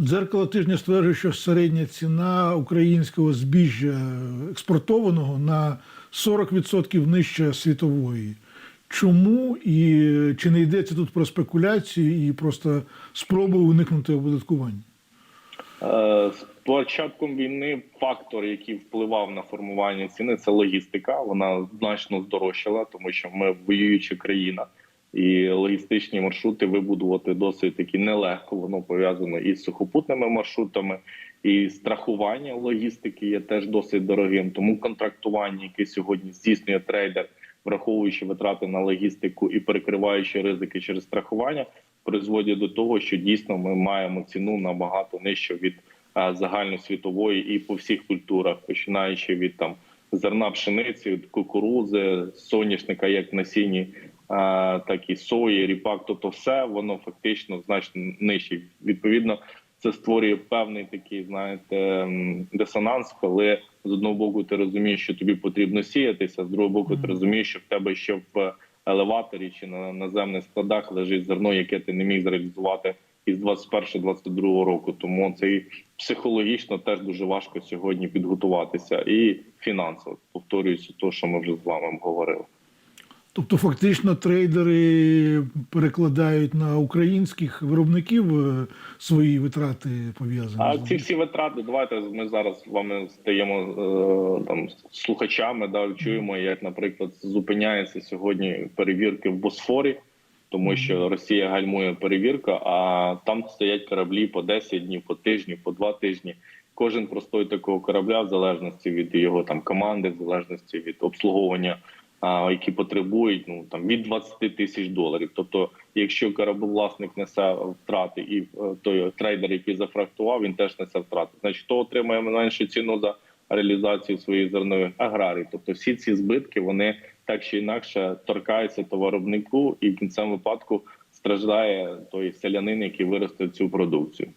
Дзеркало тижня стверджує, що середня ціна українського збіжжя експортованого на 40% нижча світової. Чому і чи не йдеться тут про спекуляцію і просто спробу уникнути оподаткування? Е, З початком війни фактор, який впливав на формування ціни, це логістика. Вона значно здорожчала, тому що ми воююча країна, і логістичні маршрути вибудувати досить таки нелегко. Воно пов'язано із сухопутними маршрутами, і страхування логістики є теж досить дорогим. Тому контрактування, яке сьогодні здійснює трейдер, враховуючи витрати на логістику і перекриваючи ризики через страхування, призводять до того, що дійсно ми маємо ціну набагато нижче від е, загальносвітової і по всіх культурах, починаючи від там зерна пшениці, від кукурузи, соняшника, як насінні, так і сої, ріпак. Тобто, все воно фактично значно нижче. Відповідно, це створює певний такий, знаєте, дисонанс, коли з одного боку ти розумієш, що тобі потрібно сіятися, з другого боку, ти розумієш, що в тебе ще в елеваторі чи на наземних складах лежить зерно, яке ти не міг зреалізувати із 21-22 року. Тому це і психологічно теж дуже важко сьогодні підготуватися, і фінансово повторююся, то що ми вже з вами говорили. Тобто, фактично, трейдери перекладають на українських виробників е, свої витрати пов'язані. А ці всі витрати, давайте ми зараз з вами стаємо е, там слухачами. Да чуємо, як, наприклад, зупиняється сьогодні перевірки в Босфорі, тому що Росія гальмує перевірка, а там стоять кораблі по 10 днів, по тижні, по 2 тижні. Кожен простой такого корабля, в залежності від його там команди, в залежності від обслуговування, які потребують ну там від 20 тисяч доларів. Тобто, якщо кораблевласник несе втрати, і е, той трейдер, який зафрахтував, він теж несе втрати. Значить, хто отримує меншу ціну за реалізацію своїх зернових аграрій. Тобто, всі ці збитки вони так чи інакше торкаються товаровнику, і в кінцевому випадку страждає той селянин, який виростив цю продукцію.